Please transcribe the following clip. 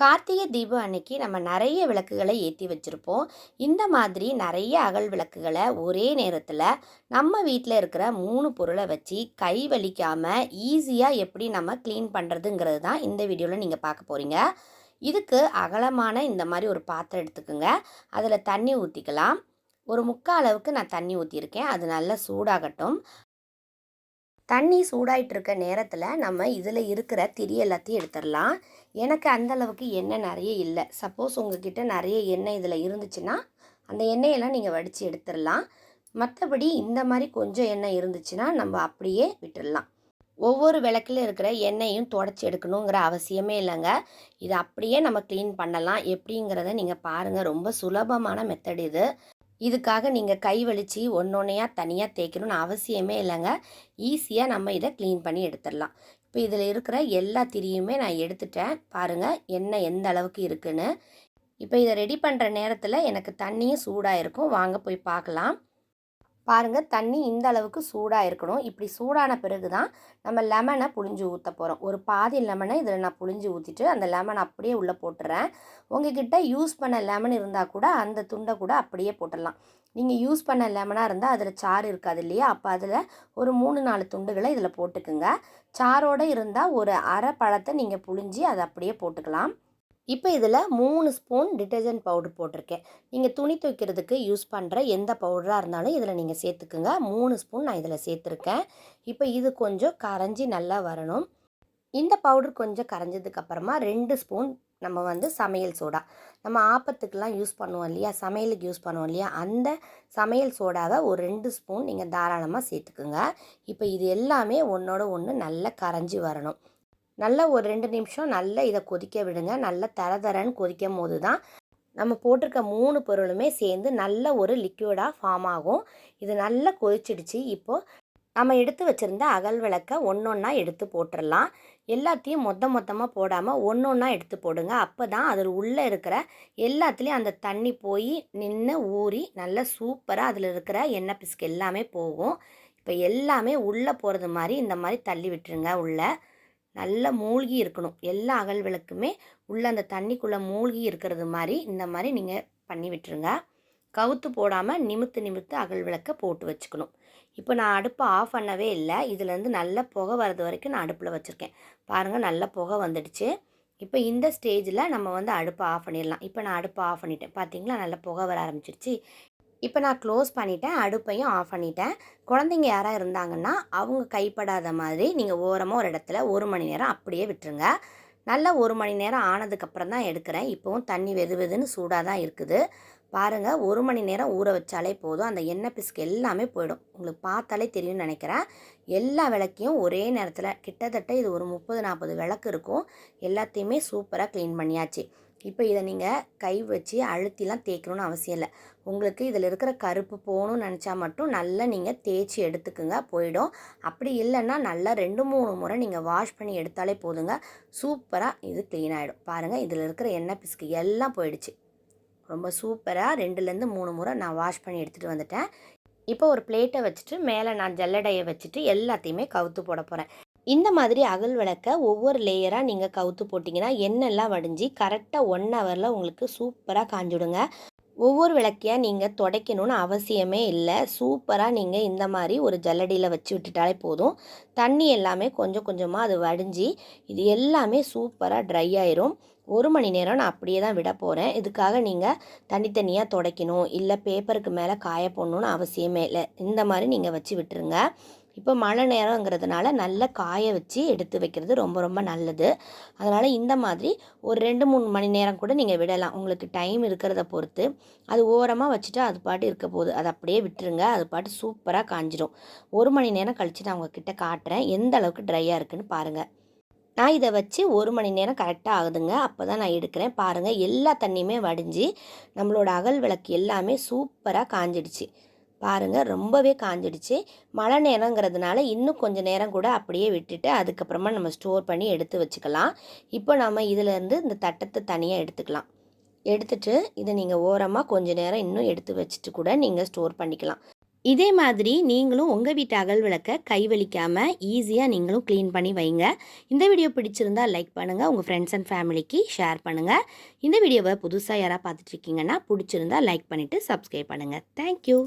கார்த்திகை தீபம் அன்னைக்கு நம்ம நிறைய விளக்குகளை ஏற்றி வச்சுருப்போம். இந்த மாதிரி நிறைய அகல் விளக்குகளை ஒரே நேரத்தில் நம்ம வீட்டில் இருக்கிற மூணு பொருளை வச்சு கை வலிக்காமல் ஈஸியாக எப்படி நம்ம க்ளீன் பண்ணுறதுங்கிறது தான் இந்த வீடியோவில் நீங்கள் பார்க்க போகிறீங்க இதுக்கு அகலமான இந்த மாதிரி ஒரு பாத்திரம் எடுத்துக்கோங்க. அதில் தண்ணி ஊற்றிக்கலாம் ஒரு முக்கால் அளவுக்கு நான் தண்ணி ஊற்றியிருக்கேன் அது நல்லா சூடாகட்டும். தண்ணி சூடாயிட்டு இருக்க நேரத்தில் நம்ம இதில் இருக்கிற திரி எல்லாத்தையும் எடுத்துடலாம். எனக்கு அந்த அளவுக்கு எண்ணெய் நிறைய இல்லை. சப்போஸ் உங்ககிட்ட நிறைய எண்ணெய் இதில் இருந்துச்சுன்னா அந்த எண்ணெயெல்லாம் நீங்கள் வடித்து எடுத்துடலாம். மற்றபடி இந்த மாதிரி கொஞ்சம் எண்ணெய் இருந்துச்சுன்னா நம்ம அப்படியே விட்டுடலாம். ஒவ்வொரு விளக்கில் இருக்கிற எண்ணெயும் தொடச்சி எடுக்கணுங்கிற அவசியமே இல்லைங்க. இது அப்படியே நம்ம க்ளீன் பண்ணலாம். எப்படிங்கிறத நீங்கள் பாருங்கள் ரொம்ப சுலபமான மெத்தட் இது. இதுக்காக நீங்கள் கை வலிச்சு ஒன்றொன்னையாக தனியாக தேய்க்கணும்னு அவசியமே இல்லைங்க. ஈஸியாக நம்ம இதை க்ளீன் பண்ணி எடுத்துடலாம். இப்போ இதில் இருக்கிற எல்லா திரியுமே நான் எடுத்துட்டேன். பாருங்கள் என்ன எந்த அளவுக்கு இருக்குன்னு. இப்போ இதை ரெடி பண்ணுற நேரத்தில் எனக்கு தண்ணியும் சூடாக இருக்கும் வாங்க போய் பார்க்கலாம். பாருங்கள் தண்ணி இந்த அளவுக்கு சூடாக இருக்கணும். இப்படி சூடான பிறகு தான் நம்ம லெமனை புழிஞ்சு ஊற்ற போகிறோம் ஒரு பாதி லெமனை இதில் நான் புழிஞ்சு ஊற்றிட்டு அந்த லெமன் அப்படியே உள்ளே போட்டுறேன். உங்ககிட்ட யூஸ் பண்ண லெமன் இருந்தால் கூட அந்த துண்டை கூட அப்படியே போட்டுடலாம். நீங்கள் யூஸ் பண்ண லெமனாக இருந்தால் அதில் சாறு இருக்காது இல்லையா? அப்போ அதில் ஒரு மூணு நாலு துண்டுகளை இதில் போட்டுக்குங்க. சாரோடு இருந்தால் ஒரு அரை பழத்தை நீங்கள் புழிஞ்சி அதை அப்படியே போட்டுக்கலாம். இப்போ இதில் மூணு ஸ்பூன் டிட்டர்ஜென்ட் பவுடர் போட்டிருக்கேன். நீங்கள் துணி துவைக்கிறதுக்கு யூஸ் பண்ணுற எந்த பவுடராக இருந்தாலும் இதில் நீங்கள் சேர்த்துக்குங்க. மூணு ஸ்பூன் நான் இதில் சேர்த்துருக்கேன். இப்போ இது கொஞ்சம் கரைஞ்சி நல்லா வரணும். இந்த பவுடர் கொஞ்சம் கரைஞ்சதுக்கப்புறமா ரெண்டு ஸ்பூன் நம்ம வந்து சமையல் சோடா. நம்ம ஆப்பத்துக்கெலாம் யூஸ் பண்ணுவோம் இல்லையா? சமையலுக்கு யூஸ் பண்ணுவோம் இல்லையா? அந்த சமையல் சோடாவை ஒரு ரெண்டு ஸ்பூன் நீங்கள் தாராளமாக சேர்த்துக்குங்க. இப்போ இது எல்லாமே ஒன்றோட ஒன்று நல்லா கரைஞ்சி வரணும். நல்லா ஒரு ரெண்டு நிமிஷம் நல்லா இதை கொதிக்க விடுங்க. நல்லா தர தரன்னு கொதிக்கும் போது தான் நம்ம போட்டிருக்க மூணு பொருளுமே சேர்ந்து நல்ல ஒரு லிக்யூடாக ஃபார்ம் ஆகும். இது நல்லா கொதிச்சிடுச்சு. இப்போது நம்ம எடுத்து வச்சுருந்த அகல் விளக்கை ஒன்று ஒன்றா எடுத்து போட்டுடலாம் எல்லாத்தையும் மொத்த மொத்தமாக போடாமல் ஒன்று ஒன்றா எடுத்து போடுங்க. அப்போ தான் அதில் உள்ளே இருக்கிற எல்லாத்துலேயும் அந்த தண்ணி போய் நின்று ஊறி நல்லா சூப்பராக அதில் இருக்கிற எண்ணெய் பிஸ்க் எல்லாமே போகும். இப்போ எல்லாமே உள்ளே போகிறது மாதிரி இந்த மாதிரி தள்ளி விட்டுருங்க உள்ளே. நல்லா மூழ்கி இருக்கணும். எல்லா அகல் விளக்குமே உள்ளே அந்த தண்ணிக்குள்ளே மூழ்கி இருக்கிறது மாதிரி இந்த மாதிரி நீங்கள் பண்ணி விட்டுருங்க. கவுத்து போடாமல் நிமித்து நிமித்து அகல் விளக்கை போட்டு வச்சுக்கணும். இப்போ நான் அடுப்பை ஆஃப் பண்ணவே இல்லை. இதுலேருந்து நல்ல புகை வர்றது வரைக்கும் நான் அடுப்பில் வச்சுருக்கேன். பாருங்கள் நல்ல புகை வந்துடுச்சு. இப்போ இந்த ஸ்டேஜில் நம்ம வந்து அடுப்பை ஆஃப் பண்ணிடலாம். இப்போ நான் அடுப்பை ஆஃப் பண்ணிட்டேன். பார்த்தீங்களா நல்ல புகை வர ஆரம்பிச்சிருச்சு. இப்போ நான் க்ளோஸ் பண்ணிட்டேன். அடுப்பையும் ஆஃப் பண்ணிட்டேன். குழந்தைங்க யாராக இருந்தாங்கன்னா அவங்க கைப்படாத மாதிரி நீங்கள் ஓரமாக ஒரு இடத்துல ஒரு மணி நேரம் அப்படியே விட்டுருங்க. நல்லா ஒரு மணி நேரம் ஆனதுக்கப்புறம் தான் எடுக்கிறேன். இப்போவும் தண்ணி வெது வெதுன்னு சூடாக தான் இருக்குது. பாருங்கள் ஒரு மணி நேரம் ஊற வச்சாலே போதும். அந்த எண்ணெய் பிஸ்க் எல்லாமே போயிடும். உங்களுக்கு பார்த்தாலே தெரியும்னு நினைக்கிறேன். எல்லா விளக்கையும் ஒரே நேரத்தில் கிட்டத்தட்ட இது ஒரு முப்பது நாற்பது விளக்கு இருக்கும். எல்லாத்தையுமே சூப்பராக க்ளீன் பண்ணியாச்சு. இப்போ இதை நீங்கள் கை வச்சு அழுத்திலாம் தேய்க்கணும்னு அவசியம் இல்லை. உங்களுக்கு இதில் இருக்கிற கருப்பு போகணும்னு நினச்சா மட்டும் நல்லா நீங்கள் தேய்ச்சி எடுத்துக்குங்க போயிடும். அப்படி இல்லைன்னா நல்லா ரெண்டு மூணு முறை நீங்கள் வாஷ் பண்ணி எடுத்தாலே போதுங்க. சூப்பராக இது க்ளீன் ஆகிடும் பாருங்கள் இதில் இருக்கிற எண்ணெய் பிஸ்கு எல்லாம் போயிடுச்சு. ரொம்ப சூப்பராக ரெண்டுலேருந்து மூணு முறை நான் வாஷ் பண்ணி எடுத்துகிட்டு வந்துட்டேன். இப்போ ஒரு பிளேட்டை வச்சுட்டு மேலே நான் ஜல்லடையை வச்சுட்டு எல்லாத்தையுமே கவுத்து போட போகிறேன் இந்த மாதிரி அகல் விளக்க ஒவ்வொரு லேயராக நீங்கள் கவுத்து போட்டிங்கன்னா எண்ணெய்லாம் வடிஞ்சு கரெக்டாக ஒன் ஹவரில் உங்களுக்கு சூப்பராக காஞ்சிடுங்க. ஒவ்வொரு விளக்கையாக நீங்கள் துடைக்கணும்னு அவசியமே இல்லை. சூப்பராக நீங்கள் இந்த மாதிரி ஒரு ஜல்லடியில் வச்சு விட்டுட்டாலே போதும். தண்ணி எல்லாமே கொஞ்சம் கொஞ்சமாக அது வடிஞ்சு இது எல்லாமே சூப்பராக ட்ரை ஆயிரும். ஒரு மணி நேரம் நான் அப்படியே தான் விட போகிறேன் இதுக்காக நீங்கள் தனித்தனியாக துடைக்கணும். இல்லை பேப்பருக்கு மேலே காய போடணுன்னு அவசியமே இல்லை. இந்த மாதிரி நீங்கள் வச்சு விட்டுருங்க. இப்போ மழை நேரங்கிறதுனால நல்ல காய வச்சு எடுத்து வைக்கிறது ரொம்ப ரொம்ப நல்லது. அதனால் இந்த மாதிரி ஒரு ரெண்டு மூணு மணி நேரம் கூட நீங்கள் விடலாம். உங்களுக்கு டைம் இருக்கிறத பொறுத்து. அது ஓரமாக வச்சுட்டு அது பாட்டு இருக்க போகுது. அதை அப்படியே விட்டுருங்க. அது பாட்டு சூப்பராக காஞ்சிடும் ஒரு மணி நேரம் கழித்து நான் உங்ககிட்ட காட்டுறேன். எந்த அளவுக்கு ட்ரையாக இருக்குன்னு பாருங்கள் நான் இதை வச்சு ஒரு மணி நேரம் கரெக்டாக ஆகுதுங்க. அப்போ தான் நான் எடுக்கிறேன். பாருங்கள் எல்லா தண்ணியுமே வடிஞ்சு நம்மளோட அகல் விளக்கு எல்லாமே சூப்பராக காஞ்சிடுச்சு. பாருங்கள் ரொம்பவே காஞ்சிடுச்சு. மழை நேரங்கிறதுனால இன்னும் கொஞ்சம் நேரம் கூட அப்படியே விட்டுட்டு அதுக்கப்புறமா நம்ம ஸ்டோர் பண்ணி எடுத்து வச்சுக்கலாம். இப்போ நம்ம இதிலேருந்து இந்த தட்டத்தை தனியாக எடுத்துக்கலாம். எடுத்துட்டு இதை நீங்கள் ஓரமாக கொஞ்சம் நேரம் இன்னும் எடுத்து வச்சுட்டு கூட நீங்கள் ஸ்டோர் பண்ணிக்கலாம். இதே மாதிரி நீங்களும் உங்கள் வீட்டு அகல் விளக்க கை வலிக்காமல் ஈஸியாக நீங்களும் க்ளீன் பண்ணி வைங்க. இந்த வீடியோ பிடிச்சிருந்தா லைக் பண்ணுங்கள் உங்கள் ஃப்ரெண்ட்ஸ் அண்ட் ஃபேமிலிக்கு ஷேர் பண்ணுங்கள் இந்த வீடியோவை புதுசாக யாராவது பார்த்துட்ருக்கீங்கன்னா பிடிச்சிருந்தா லைக் பண்ணிவிட்டு சப்ஸ்கிரைப் பண்ணுங்கள் தேங்க்யூ